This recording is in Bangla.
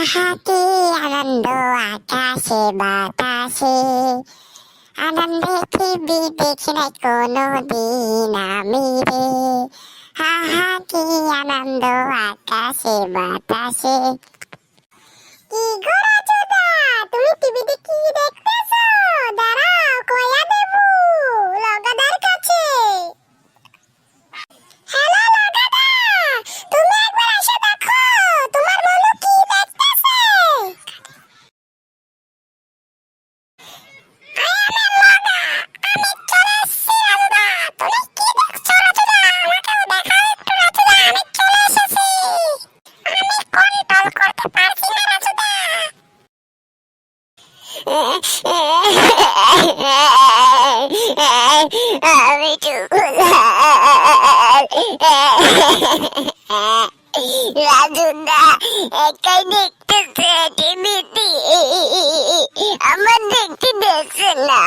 হা কি আনন্দ আকাশে, বাতাসে। আনন্দে পৃথিবী দেখি নাই কোনো দিন আমি রে হা হা কি আনন্দ আকাশে, বাতাসে। কি গোরা আমি রাজুদা একাই দেখতেছে টিভিতে আমার দেখতে দেখছে না